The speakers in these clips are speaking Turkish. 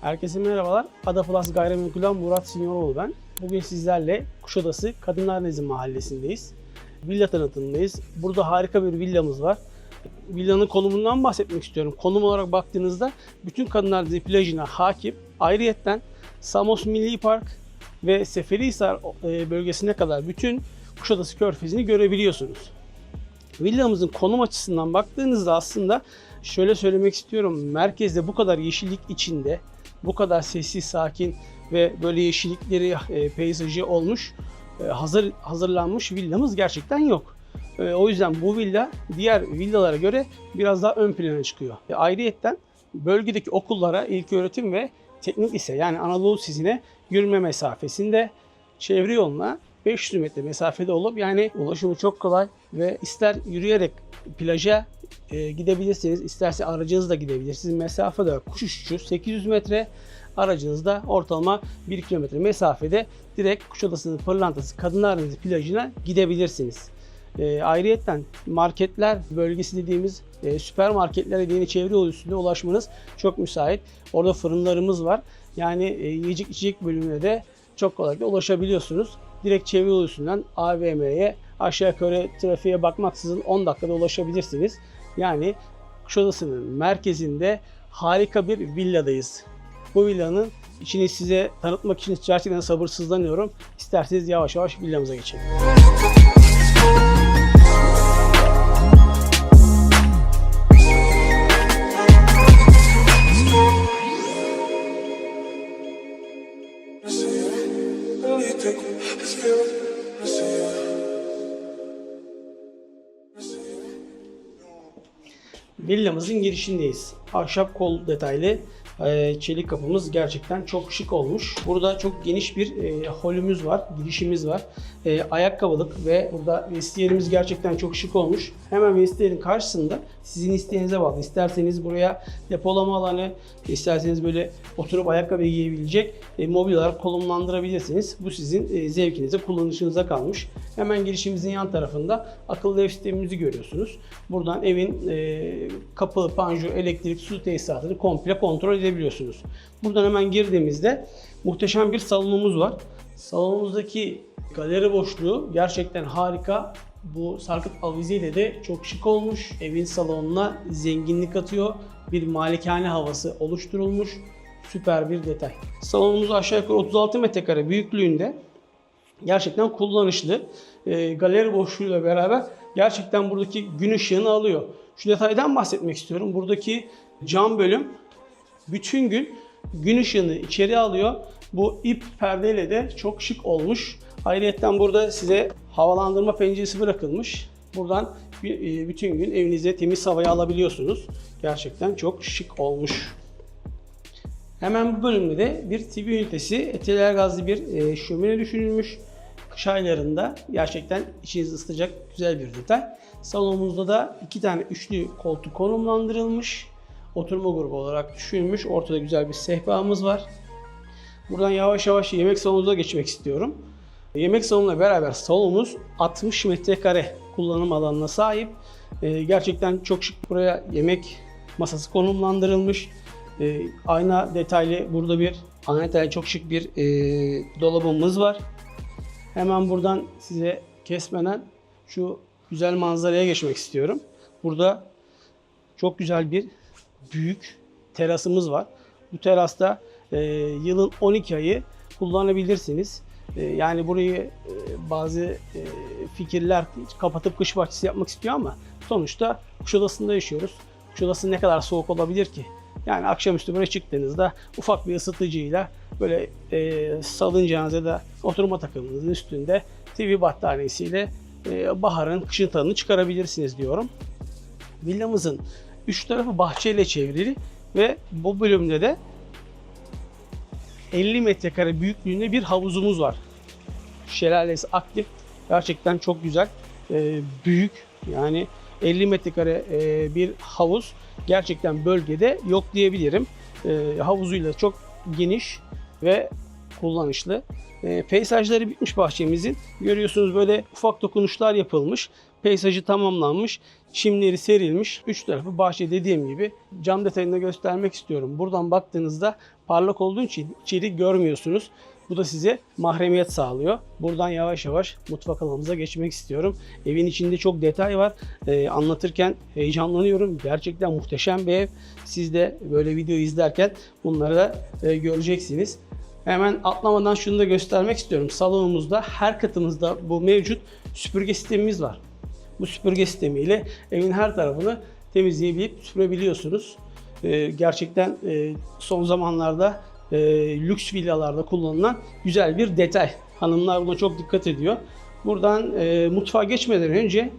Herkese merhabalar. Ada Plus Gayrimenkul'den Murat Sinyoroğlu ben. Bugün sizlerle Kuşadası Kadınlar Nezi Mahallesi'ndeyiz. Villa tanıtımındayız. Burada harika bir villamız var. Villanın konumundan bahsetmek istiyorum. Konum olarak baktığınızda bütün Kadınlar Nezi plajına hakim. Ayrıyetten Samos Milli Park ve Seferihisar e, bölgesine kadar bütün Kuşadası Körfezi'ni görebiliyorsunuz. Villamızın konum açısından baktığınızda aslında şöyle söylemek istiyorum. Merkezde bu kadar yeşillik içinde, bu kadar sessiz, sakin ve böyle yeşillikleri, e, peyzajı olmuş, e, hazır hazırlanmış villamız gerçekten yok. E, o yüzden bu villa diğer villalara göre biraz daha ön plana çıkıyor. E, ayrıyetten bölgedeki okullara ilköğretim ve teknik lise yani Anadolu Sizi'ne yürüme mesafesinde çevre yoluna 500 metre mesafede olup yani ulaşımı çok kolay ve ister yürüyerek plaja e, gidebilirsiniz, isterse aracınızla gidebilirsiniz. Mesafe de kuş uçuşu 800 metre, aracınızda ortalama 1 kilometre mesafede direkt Kuşadası'nın Pırlantası Kadınlar plajına gidebilirsiniz. E, ayrıyetten marketler bölgesi dediğimiz e, süpermarketlere yeni çevre yolu üstünde ulaşmanız çok müsait. Orada fırınlarımız var. Yani e, yiyecek içecek bölümüne de çok kolaylıkla ulaşabiliyorsunuz. Direkt çevre yolu üstünden AVM'ye aşağı yukarı trafiğe bakmaksızın 10 dakikada ulaşabilirsiniz. Yani Kuşadası'nın merkezinde harika bir villadayız. Bu villanın içini size tanıtmak için gerçekten sabırsızlanıyorum. İsterseniz yavaş yavaş villamıza geçelim. Villamızın girişindeyiz. Ahşap kol detaylı e, çelik kapımız gerçekten çok şık olmuş. Burada çok geniş bir e, holümüz var, girişimiz var. E, ayakkabılık ve burada vestiyerimiz gerçekten çok şık olmuş. Hemen vestiyerin karşısında sizin isteğinize bağlı. İsterseniz buraya depolama alanı, isterseniz böyle oturup ayakkabı giyebilecek e, mobilyalar konumlandırabilirsiniz. Bu sizin e, zevkinize, kullanışınıza kalmış. Hemen girişimizin yan tarafında akıllı ev sistemimizi görüyorsunuz. Buradan evin e, kapı, panjur, elektrik, su tesisatını komple kontrol edebiliyorsunuz. Buradan hemen girdiğimizde muhteşem bir salonumuz var. Salonumuzdaki galeri boşluğu gerçekten harika. Bu sarkıt avizeyle de çok şık olmuş. Evin salonuna zenginlik katıyor. Bir malikane havası oluşturulmuş. Süper bir detay. Salonumuz aşağı yukarı 36 metrekare büyüklüğünde. Gerçekten kullanışlı. E, galeri boşluğuyla beraber gerçekten buradaki gün ışığını alıyor. Şu detaydan bahsetmek istiyorum. Buradaki cam bölüm bütün gün gün ışığını içeri alıyor. Bu ip perdeyle de çok şık olmuş. Ayrıca burada size havalandırma penceresi bırakılmış. Buradan e, bütün gün evinize temiz havayı alabiliyorsunuz. Gerçekten çok şık olmuş. Hemen bu bölümde de bir TV ünitesi, etiler gazlı bir e, şömine düşünülmüş. Kış aylarında gerçekten içinizi ısıtacak güzel bir detay. Salonumuzda da iki tane üçlü koltuk konumlandırılmış. Oturma grubu olarak düşünülmüş. Ortada güzel bir sehpamız var. Buradan yavaş yavaş yemek salonumuza geçmek istiyorum. Yemek salonuyla beraber salonumuz 60 metrekare kullanım alanına sahip. Ee, gerçekten çok şık buraya yemek masası konumlandırılmış. Ee, ayna detaylı burada bir ayna detaylı çok şık bir e, dolabımız var. Hemen buradan size kesmeden şu güzel manzaraya geçmek istiyorum. Burada çok güzel bir büyük terasımız var. Bu terasta e, yılın 12 ayı kullanabilirsiniz. E, yani burayı e, bazı e, fikirler kapatıp kış bahçesi yapmak istiyor ama sonuçta Kuşadası'nda yaşıyoruz. Kuşadası ne kadar soğuk olabilir ki? Yani akşamüstü buraya çıktığınızda ufak bir ısıtıcıyla böyle e, salıncağınıza da oturma takımınızın üstünde TV battaniyesiyle e, baharın kışın tadını çıkarabilirsiniz diyorum. Villamızın üç tarafı bahçeyle çevrili ve bu bölümde de 50 metrekare büyüklüğünde bir havuzumuz var. Şelalesi aktif. Gerçekten çok güzel. E, büyük. Yani 50 metrekare e, bir havuz gerçekten bölgede yok diyebilirim. E, havuzuyla çok geniş ve kullanışlı. E, peyzajları bitmiş bahçemizin. Görüyorsunuz böyle ufak dokunuşlar yapılmış. Peyzajı tamamlanmış. Çimleri serilmiş. Üç tarafı bahçe dediğim gibi. Cam detayını göstermek istiyorum. Buradan baktığınızda parlak olduğu için içeri görmüyorsunuz. Bu da size mahremiyet sağlıyor. Buradan yavaş yavaş mutfak alanımıza geçmek istiyorum. Evin içinde çok detay var. Ee, anlatırken heyecanlanıyorum. Gerçekten muhteşem bir ev. Siz de böyle video izlerken bunları da e, göreceksiniz. Hemen atlamadan şunu da göstermek istiyorum. Salonumuzda her katımızda bu mevcut süpürge sistemimiz var. Bu süpürge sistemiyle evin her tarafını temizleyebilip süpürebiliyorsunuz. Ee, gerçekten e, son zamanlarda e, lüks villalarda kullanılan güzel bir detay. Hanımlar buna çok dikkat ediyor. Buradan e, mutfağa geçmeden önce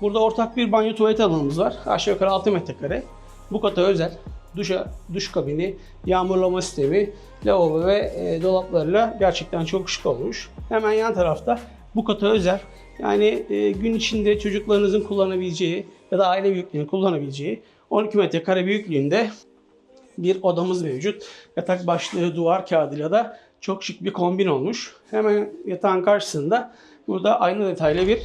burada ortak bir banyo tuvalet alanımız var. Aşağı yukarı 6 metrekare. Bu kata özel duşa, duş kabini, yağmurlama sistemi, lavabo ve e, dolaplarıyla gerçekten çok şık olmuş. Hemen yan tarafta bu kata özel yani e, gün içinde çocuklarınızın kullanabileceği ya da aile büyüklerinin kullanabileceği 12 metrekare büyüklüğünde bir odamız mevcut. Yatak başlığı duvar kağıdıyla da çok şık bir kombin olmuş. Hemen yatağın karşısında burada aynı detaylı bir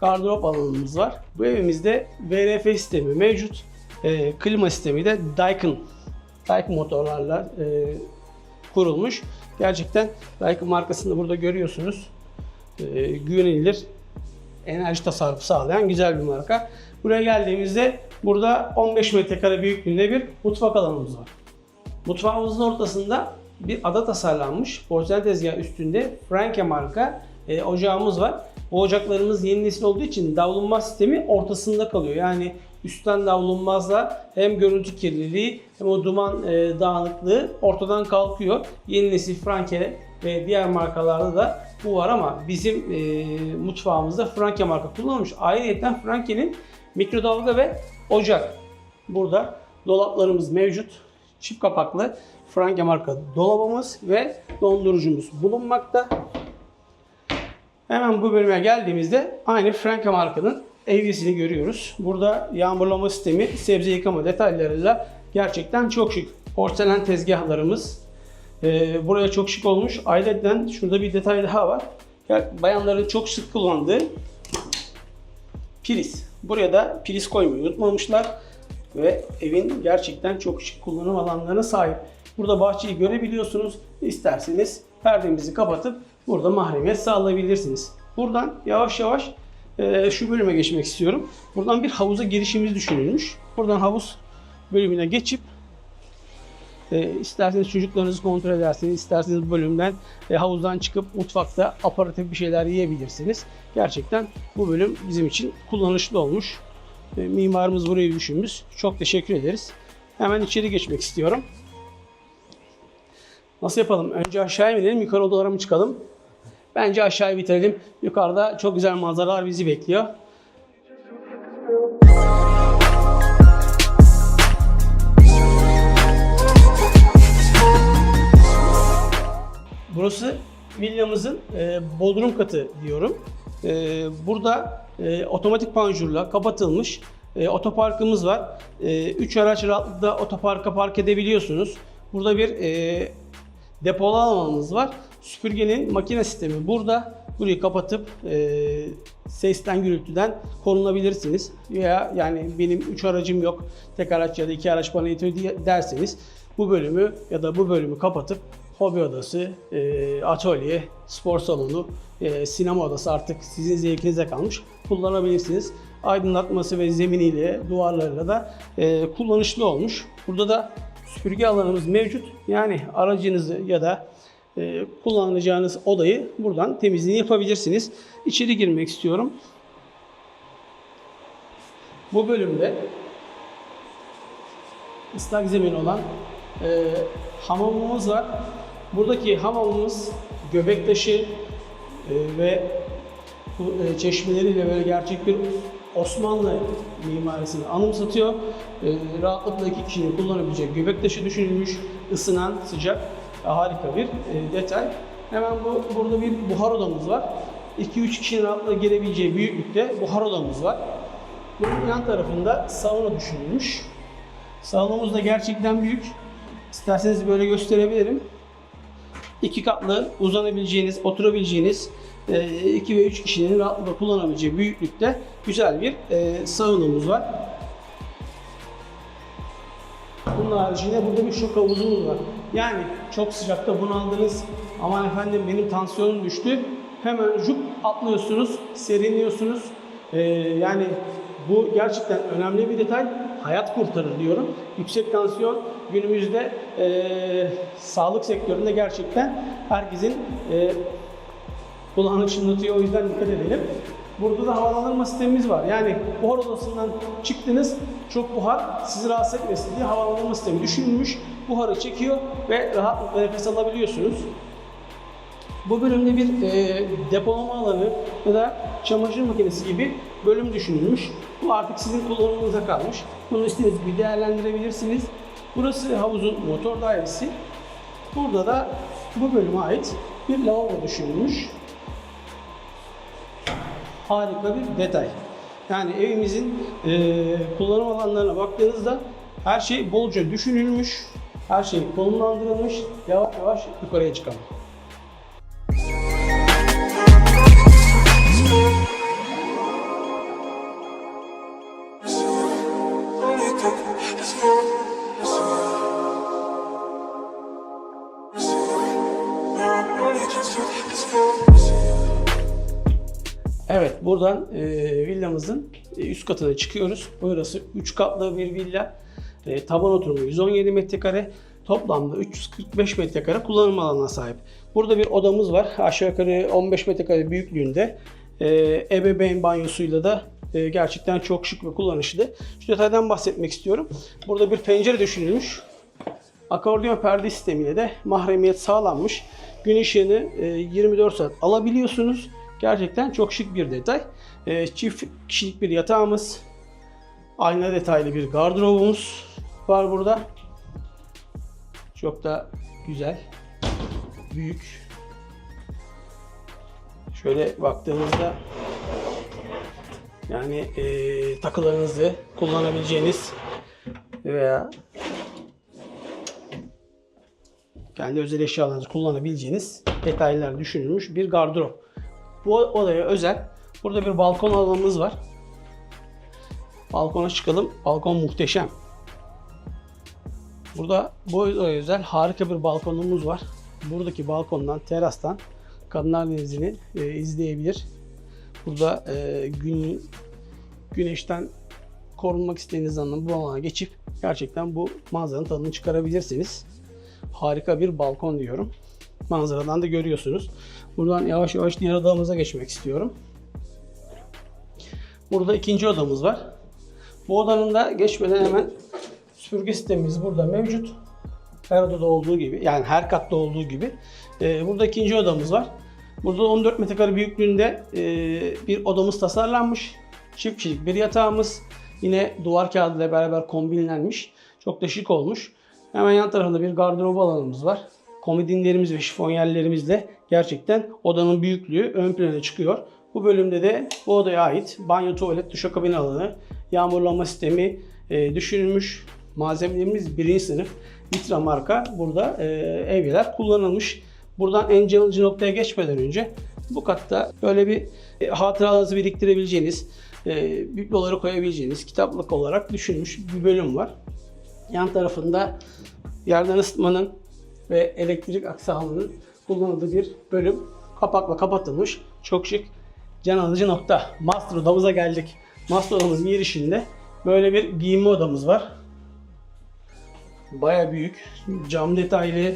gardırop alanımız var. Bu evimizde VRF sistemi mevcut. E, klima sistemi de Daikin, Daikin motorlarla e, kurulmuş. Gerçekten Daikin markasını da burada görüyorsunuz. E, güvenilir enerji tasarrufu sağlayan güzel bir marka. Buraya geldiğimizde burada 15 metrekare büyüklüğünde bir mutfak alanımız var. Mutfağımızın ortasında bir ada tasarlanmış. Porselen tezgah üstünde Franke marka e, ocağımız var. Bu ocaklarımız yeni nesil olduğu için davlumbaz sistemi ortasında kalıyor. Yani üstten davlumbazla hem görüntü kirliliği hem o duman e, dağınıklığı ortadan kalkıyor. Yeni nesil Franke ve diğer markalarda da bu var ama bizim e, mutfağımızda Franke marka kullanılmış. Ayrıca Franke'nin mikrodalga ve ocak. Burada dolaplarımız mevcut. Çift kapaklı Franke marka dolabımız ve dondurucumuz bulunmakta. Hemen bu bölüme geldiğimizde aynı Franke markanın evyesini görüyoruz. Burada yağmurlama sistemi, sebze yıkama detaylarıyla gerçekten çok şık. Porselen tezgahlarımız e, buraya çok şık olmuş. Ayrıca şurada bir detay daha var. Ya, bayanların çok sık kullandığı priz. Buraya da priz koymayı unutmamışlar ve evin gerçekten çok şık kullanım alanlarına sahip. Burada bahçeyi görebiliyorsunuz. İsterseniz perdemizi kapatıp burada mahremiyet sağlayabilirsiniz. Buradan yavaş yavaş e, şu bölüme geçmek istiyorum. Buradan bir havuza girişimiz düşünülmüş. Buradan havuz bölümüne geçip e, isterseniz çocuklarınızı kontrol edersiniz, isterseniz bölümden e, havuzdan çıkıp mutfakta aparatif bir şeyler yiyebilirsiniz. Gerçekten bu bölüm bizim için kullanışlı olmuş. E, mimarımız burayı düşünmüş. Çok teşekkür ederiz. Hemen içeri geçmek istiyorum. Nasıl yapalım? Önce aşağıya mı inelim, yukarı odalara mı çıkalım? Bence aşağıya bitirelim. Yukarıda çok güzel manzaralar bizi bekliyor. Burası villamızın e, bodrum katı diyorum. E, burada e, otomatik panjurla kapatılmış e, otoparkımız var. 3 araç rahatlıkla otoparka park edebiliyorsunuz. Burada bir e, depolu alanımız var. Süpürgenin makine sistemi burada. Burayı kapatıp e, sesten gürültüden korunabilirsiniz. Veya yani benim 3 aracım yok, tek araç ya da 2 araç bana diye- derseniz bu bölümü ya da bu bölümü kapatıp hobi odası, e, atölye, spor salonu, e, sinema odası artık sizin zevkinize kalmış kullanabilirsiniz. Aydınlatması ve zeminiyle, duvarlarıyla da e, kullanışlı olmuş. Burada da süpürge alanımız mevcut. Yani aracınızı ya da e, kullanacağınız odayı buradan temizliğini yapabilirsiniz. İçeri girmek istiyorum. Bu bölümde ıslak zemin olan e, hamamımız var. Buradaki hamamımız göbek taşı e, ve bu e, çeşmeleriyle böyle gerçek bir Osmanlı mimarisini anımsatıyor. E, rahatlıkla iki kişinin kullanabileceği göbek taşı düşünülmüş, ısınan, sıcak, harika bir detay. Hemen bu burada bir buhar odamız var. 2-3 kişinin rahatlıkla girebileceği büyüklükte buhar odamız var. Bunun yan tarafında sauna düşünülmüş. Salonumuz da gerçekten büyük. İsterseniz böyle gösterebilirim. İki katlı uzanabileceğiniz, oturabileceğiniz 2 ve 3 kişinin rahatlıkla kullanabileceği büyüklükte güzel bir e, saunamız var. Bunun haricinde burada bir şok havuzumuz var. Yani çok sıcakta bunaldınız. Aman efendim benim tansiyonum düştü. Hemen jup atlıyorsunuz, serinliyorsunuz. Ee, yani bu gerçekten önemli bir detay. Hayat kurtarır diyorum. Yüksek tansiyon günümüzde e, sağlık sektöründe gerçekten herkesin e, kulağını çınlatıyor. O yüzden dikkat edelim. Burada da havalandırma sistemimiz var. Yani buhar odasından çıktınız, çok buhar sizi rahatsız etmesin diye havalandırma sistemi düşünülmüş. Buharı çekiyor ve rahatlıkla nefes alabiliyorsunuz. Bu bölümde bir e, depolama alanı ya da çamaşır makinesi gibi bölüm düşünülmüş. Bu artık sizin kullanımınıza kalmış. Bunu istediğiniz gibi değerlendirebilirsiniz. Burası havuzun motor dairesi. Burada da bu bölüme ait bir lavabo düşünülmüş harika bir detay. Yani evimizin e, kullanım alanlarına baktığınızda her şey bolca düşünülmüş, her şey konumlandırılmış. Yavaş yavaş yukarıya çıkalım. Evet, buradan e, villamızın e, üst katına çıkıyoruz. Burası 3 katlı bir villa. E, taban oturumu 117 metrekare. Toplamda 345 metrekare kullanım alanına sahip. Burada bir odamız var. Aşağı yukarı 15 metrekare büyüklüğünde. E, ebeveyn banyosuyla da e, gerçekten çok şık ve kullanışlı. Şu detaydan bahsetmek istiyorum. Burada bir pencere düşünülmüş. Akordeon perde sistemiyle de mahremiyet sağlanmış. Gün ışığını e, 24 saat alabiliyorsunuz. Gerçekten çok şık bir detay. E, çift kişilik bir yatağımız. Ayna detaylı bir gardırobumuz var burada. Çok da güzel. Büyük. Şöyle baktığımızda yani e, takılarınızı kullanabileceğiniz veya kendi özel eşyalarınızı kullanabileceğiniz detaylar düşünülmüş bir gardırop. Bu odaya özel. Burada bir balkon alanımız var. Balkona çıkalım. Balkon muhteşem. Burada bu odaya özel harika bir balkonumuz var. Buradaki balkondan, terastan Kadınlar Denizi'ni e, izleyebilir. Burada e, gün güneşten korunmak istediğiniz zaman bu alana geçip gerçekten bu manzaranın tadını çıkarabilirsiniz. Harika bir balkon diyorum. Manzaradan da görüyorsunuz. Buradan yavaş yavaş diğer odamıza geçmek istiyorum. Burada ikinci odamız var. Bu odanın da geçmeden hemen süpürge sistemimiz burada mevcut. Her odada olduğu gibi yani her katta olduğu gibi. Ee, burada ikinci odamız var. Burada 14 metrekare büyüklüğünde e, bir odamız tasarlanmış. Çift kişilik bir yatağımız. Yine duvar kağıdı ile beraber kombinlenmiş. Çok da şık olmuş. Hemen yan tarafında bir gardırop alanımız var. Komodinlerimiz ve şifonyerlerimizle gerçekten odanın büyüklüğü ön plana çıkıyor. Bu bölümde de bu odaya ait banyo, tuvalet, duşakabin alanı, yağmurlama sistemi e, düşünülmüş. Malzemelerimiz birinci sınıf Vitra marka burada e, evyeler kullanılmış. Buradan en can alıcı noktaya geçmeden önce bu katta böyle bir e, hatıralarınızı biriktirebileceğiniz, e, bibloları koyabileceğiniz kitaplık olarak düşünülmüş bir bölüm var. Yan tarafında yerden ısıtmanın ve elektrik aksamının kullanıldığı bir bölüm. Kapakla kapatılmış. Çok şık. Can alıcı nokta. Master odamıza geldik. Master odamızın girişinde böyle bir giyinme odamız var. Baya büyük. Cam detaylı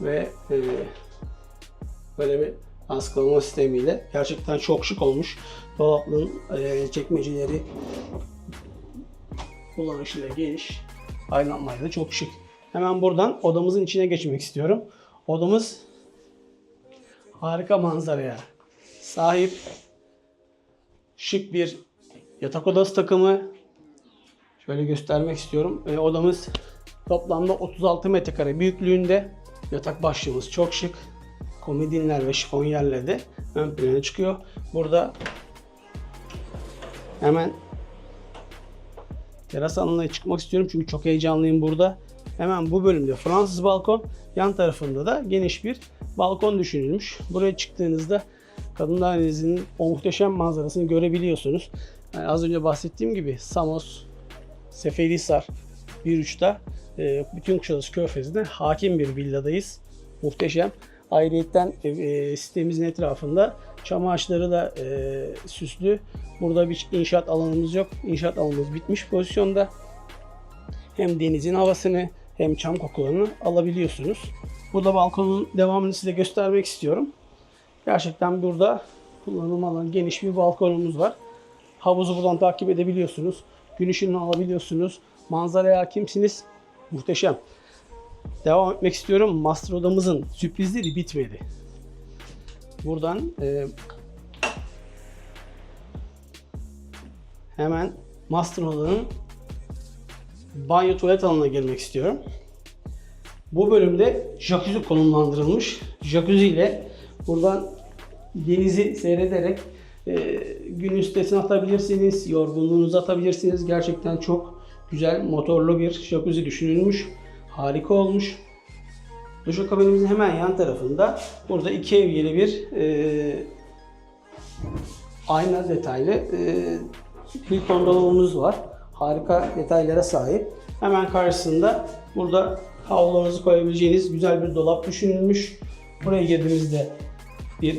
ve e, böyle bir askalama sistemiyle gerçekten çok şık olmuş. Dolapların e, çekmeceleri kullanışlı ve geniş. Aydınlatmayla da çok şık. Hemen buradan odamızın içine geçmek istiyorum. Odamız harika manzaraya sahip. Şık bir yatak odası takımı. Şöyle göstermek istiyorum. E, odamız toplamda 36 metrekare büyüklüğünde. Yatak başlığımız çok şık. Komodinler ve şifonyerler de ön plana çıkıyor. Burada hemen teras alanına çıkmak istiyorum çünkü çok heyecanlıyım burada. Hemen bu bölümde Fransız balkon, yan tarafında da geniş bir balkon düşünülmüş. Buraya çıktığınızda Kadınlar Denizi'nin o muhteşem manzarasını görebiliyorsunuz. Yani az önce bahsettiğim gibi Samos, Seferihisar bir uçta e, bütün Kuşadası Körfezi'nde hakim bir villadayız. Muhteşem. Ayrıyeten e, e, sitemizin etrafında çam ağaçları da e, süslü. Burada bir inşaat alanımız yok. İnşaat alanımız bitmiş pozisyonda. Hem denizin havasını hem çam kokularını alabiliyorsunuz. Burada balkonun devamını size göstermek istiyorum. Gerçekten burada kullanım alanı geniş bir balkonumuz var. Havuzu buradan takip edebiliyorsunuz. Gün ışığını alabiliyorsunuz. Manzaraya hakimsiniz. Muhteşem. Devam etmek istiyorum. Master odamızın sürprizleri bitmedi. Buradan e, hemen master odanın banyo tuvalet alanına girmek istiyorum. Bu bölümde jacuzzi konumlandırılmış. Jacuzzi ile buradan denizi seyrederek e, gün üstesine atabilirsiniz, yorgunluğunuzu atabilirsiniz. Gerçekten çok güzel motorlu bir jacuzzi düşünülmüş. Harika olmuş. Duşakabinimizin hemen yan tarafında burada iki evyeli bir e, ayna detaylı e, Hilton dolabımız var. Harika detaylara sahip. Hemen karşısında burada havlularınızı koyabileceğiniz güzel bir dolap düşünülmüş. Buraya girdiğimizde bir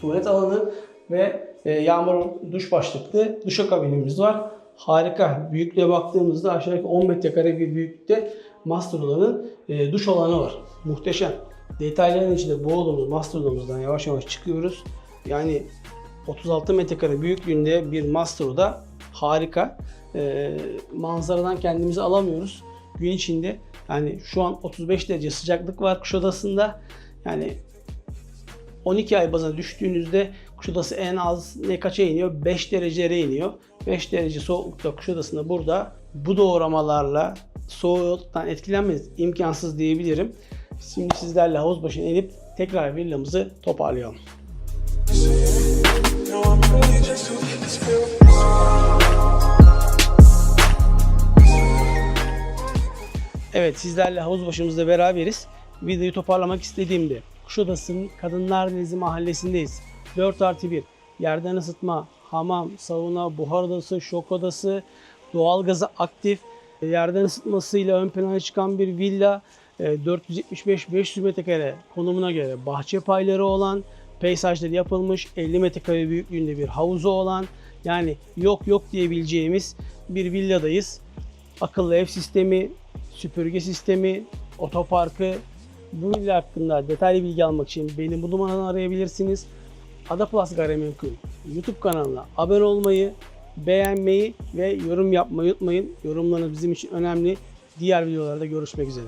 tuvalet alanı ve e, yağmur duş başlıklı duşakabinimiz var. Harika. Büyüklüğe baktığımızda aşağı yukarı 10 metrekare bir büyüklükte master odanın e, duş alanı var. Muhteşem. Detayların içinde boğulduğumuz master odamızdan yavaş yavaş çıkıyoruz. Yani 36 metrekare büyüklüğünde bir master oda harika. E, manzaradan kendimizi alamıyoruz. Gün içinde yani şu an 35 derece sıcaklık var Kuşadası'nda. Yani 12 ay bazına düştüğünüzde Kuşadası en az ne kaça iniyor? 5 derecelere iniyor. 5 derece soğuklukta Kuşadası'nda burada bu doğramalarla soğuktan etkilenmeniz imkansız diyebilirim. Şimdi sizlerle havuz başına inip tekrar villamızı toparlayalım. Evet sizlerle havuz başımızda beraberiz. Videoyu toparlamak istediğimde Kuşadası'nın Kadınlar Denizi mahallesindeyiz. 4 artı 1. Yerden ısıtma, hamam, sauna, buhar odası, şok odası, doğalgazı aktif. Yerden ısıtmasıyla ön plana çıkan bir villa. e, 475-500 metrekare konumuna göre bahçe payları olan, peyzajları yapılmış, 50 metrekare büyüklüğünde bir havuzu olan, yani yok yok diyebileceğimiz bir villadayız akıllı ev sistemi, süpürge sistemi, otoparkı bu villa hakkında detaylı bilgi almak için beni bu numaradan arayabilirsiniz. Ada Plus Gayrimenkul YouTube kanalına abone olmayı, beğenmeyi ve yorum yapmayı unutmayın. Yorumlarınız bizim için önemli. Diğer videolarda görüşmek üzere.